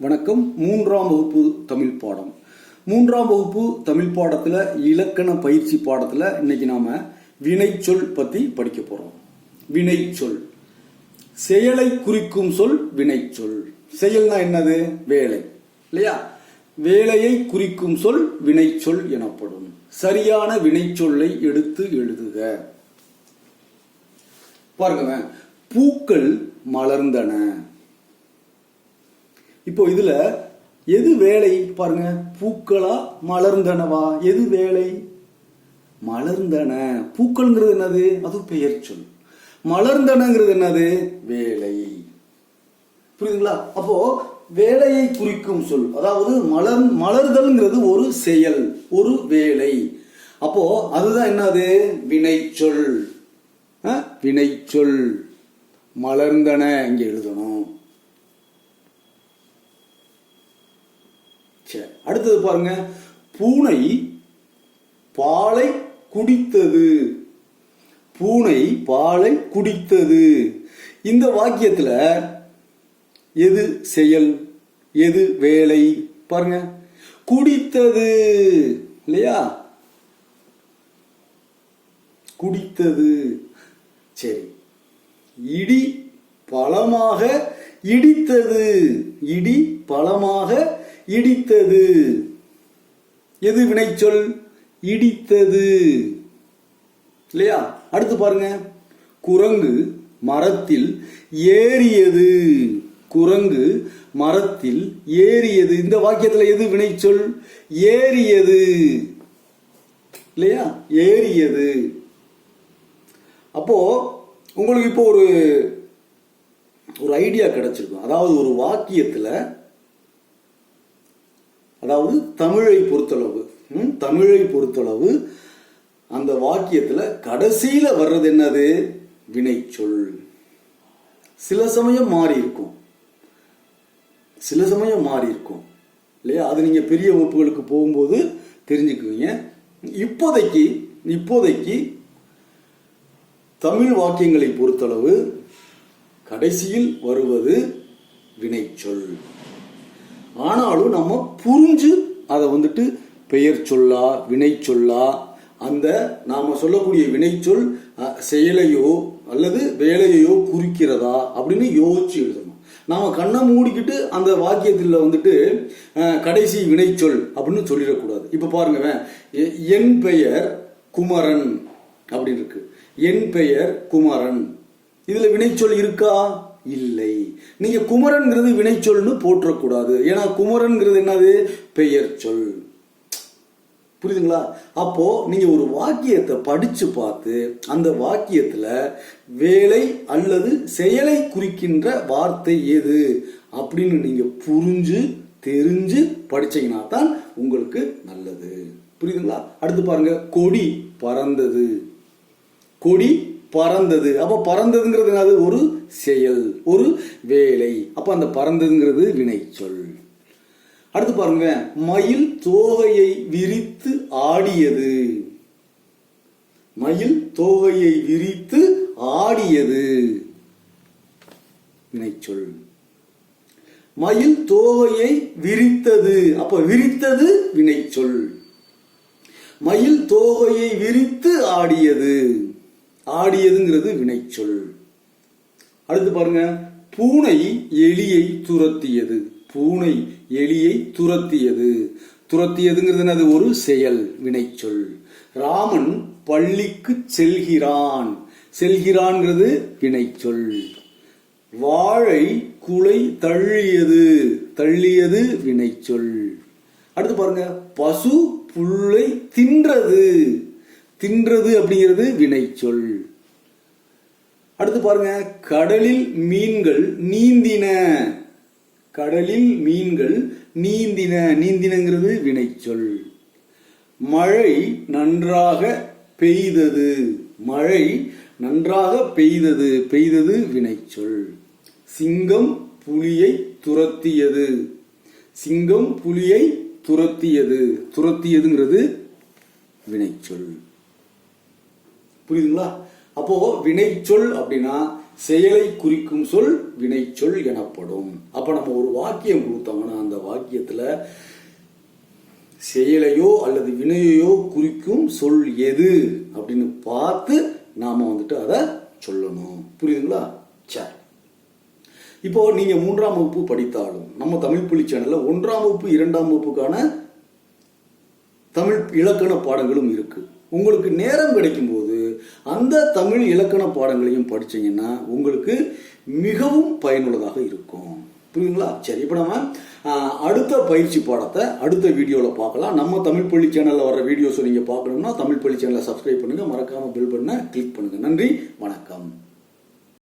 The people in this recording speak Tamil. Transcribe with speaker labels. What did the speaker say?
Speaker 1: வணக்கம். மூன்றாம் வகுப்பு தமிழ் பாடம். மூன்றாம் வகுப்பு தமிழ் பாடத்துல இலக்கண பயிற்சி பாடத்துல இன்னைக்கு நாம வினைச்சொல் பத்தி படிக்க போறோம். வினைச்சொல். செயலை குறிக்கும் சொல் வினைச்சொல். செயல்னா என்னது? வேலை. இல்லையா? வேலையை குறிக்கும் சொல் வினைச்சொல் எனப்படும். சரியான வினைச்சொல்லை எடுத்து எழுதுக. பாருங்க பூக்கள் மலர்ந்தன. இப்போ இதுல எது வேலை பாருங்க. பூக்களா மலர்ந்தனவா? எது வேலை? மலர்ந்தன. பூக்கள்ங்கிறது என்னது? அது பெயர் சொல். மலர்ந்தனங்கிறது என்னது? வேலை. புரியுதுங்களா? அப்போ வேலையை குறிக்கும் சொல். அதாவது மலர் மலர்தல்ங்கிறது ஒரு செயல் ஒரு வேலை. அப்போ அதுதான் என்னது? வினைச்சொல். அஹ், வினைச்சொல். மலர்ந்தன. இங்க எழுதணும். சரி அடுத்தது பாருங்க. பூனை பாலை குடித்தது. பூனை பாலை குடித்தது. இந்த வாக்கியத்தில் எது செயல் எது வேலை? பாருங்க. குடித்தது. இல்லையா? குடித்தது. சரி. இடி பலமாக இடித்தது. இடி பலமாக இடித்தது. எது வினைச்சொல்? இடித்தது. இல்லையா? அடுத்து பாருங்க. குரங்கு மரத்தில் ஏறியது. குரங்கு மரத்தில் ஏறியது. இந்த வாக்கியத்தில் எது வினைச்சொல்? ஏறியது. இல்லையா? ஏறியது. அப்போ உங்களுக்கு இப்போ ஒரு ஒரு ஐடியா கிடைச்சிருக்கும் அதாவது ஒரு வாக்கியத்தில் அதாவது தமிழை பொறுத்தளவு தமிழை பொறுத்தளவு அந்த வாக்கியத்துல கடைசியில வர்றது என்னது? வினைச்சொல். சில சமயம் மாறி இருக்கும். சில சமயம் மாறி இருக்கும். இல்லையா? அது நீங்க பெரிய வகுப்புகளுக்கு போகும்போது தெரிஞ்சுக்குவீங்க. இப்போதைக்கு இப்போதைக்கு தமிழ் வாக்கியங்களை பொறுத்தளவு கடைசியில் வருவது வினைச்சொல். ஆனாலும் நம்ம புரிஞ்சு அதை வந்துட்டு பெயர் சொல்லா வினை சொல்லா அந்த நாம் சொல்லக்கூடிய வினைச்சொல் செயலையோ அல்லது வேலையையோ குறிக்கிறதா அப்படின்னு யோசிச்சு எழுதணும். நாம் கண்ணை மூடிக்கிட்டு அந்த வாக்கியத்தில் வந்துட்டு கடைசி வினைச்சொல் அப்படின்னு சொல்லிடக்கூடாது. இப்போ பாருங்க எ- என் பெயர் குமரன் அப்படின்னு இருக்கு. என் பெயர் குமரன். இதில் வினைச்சொல் இருக்கா? இல்லை. நீங்க குமரன்ங்கிறது வினைச்சொல்னு போற்றக்கூடாது. ஏன்னா குமரன்ங்கிறது என்னது? பெயர் சொல் புரியுதுங்களா? அப்போ நீங்க ஒரு வாக்கியத்தை படிச்சு பார்த்து அந்த வாக்கியத்துல வேலை அல்லது செயலை குறிக்கின்ற வார்த்தை எது அப்படின்னு நீங்க புரிஞ்சு தெரிஞ்சு படிச்சீங்கன்னா தான் உங்களுக்கு நல்லது. புரியுதுங்களா? அடுத்து பாருங்க கொடி பறந்தது. கொடி பறந்தது. அப்போ பறந்ததுங்கிறது என்னது? ஒரு செயல் ஒரு வேலை. அப்போ அந்த பறந்ததுங்கிறது வினைச்சொல் அடுத்து பாருங்க. மயில் தோகையை விரித்து ஆடியது. மயில் தோகையை விரித்து ஆடியது. வினைச்சொல் மயில் தோகையை விரித்தது. அப்ப விரித்தது வினைச்சொல் மயில் தோகையை விரித்து ஆடியது. ஆடியதுங்கிறது வினைச்சொல். அடுத்து பாருங்க. பூனை எலியை துரத்தியது. பூனை எலியை துரத்தியது. துரத்தியதுங்கிறது என்னது? ஒரு செயல் வினைச்சொல். ராமன் பள்ளிக்கு செல்கிறான். செல்கிறான்ங்கிறது வினைச்சொல். வாழை குலை தள்ளியது. தள்ளியது வினைச்சொல். அடுத்து பாருங்க. பசு புல்லை தின்றது. தின்றது அப்படிங்கிறது வினைச்சொல் அடுத்து பாருங்க கடலில் மீன்கள் நீந்தின. கடலில் மீன்கள் நீந்தின. நீந்தினங்கிறது வினைச்சொல் மழை நன்றாக பெய்தது. மழை நன்றாக பெய்தது. பெய்தது வினைச்சொல் சிங்கம் புலியை துரத்தியது. சிங்கம் புலியை துரத்தியது. துரத்தியதுங்கிறது வினைச்சொல் புரியுதுங்களா? அப்போ வினைச்சொல் அப்படின்னா செயலை குறிக்கும் சொல் வினைச்சொல் எனப்படும். அப்ப நம்ம ஒரு வாக்கியம் கொடுத்தோம்னா அந்த வாக்கியத்துல செயலையோ அல்லது வினையையோ குறிக்கும் சொல் எது அப்படின்னு பார்த்து நாம வந்துட்டு அதை சொல்லணும். புரியுதுங்களா? சரி. இப்போ நீங்க மூன்றாம் வகுப்பு படித்தாலும் நம்ம தமிழ் புலி சேனல்ல ஒன்றாம் வகுப்பு இரண்டாம் வகுப்புக்கான தமிழ் இலக்கண பாடங்களும் இருக்கு. உங்களுக்கு நேரம் கிடைக்கும்போது அந்த தமிழ் இலக்கண பாடங்களையும் படிச்சீங்கன்னா உங்களுக்கு மிகவும் பயனுள்ளதாக இருக்கும். புரியுங்களா சரி இப்போ நம்ம அடுத்த பயிற்சி பாடத்தை அடுத்த வீடியோவில் பார்க்கலாம். நம்ம தமிழ் பள்ளி சேனலில் வர வீடியோஸை நீங்கள் பார்க்கணும்னா தமிழ் பள்ளி சேனலை சப்ஸ்கிரைப் பண்ணுங்கள் மறக்காமல் பில் பண்ண கிளிக் பண்ணுங்கள் நன்றி வணக்கம்.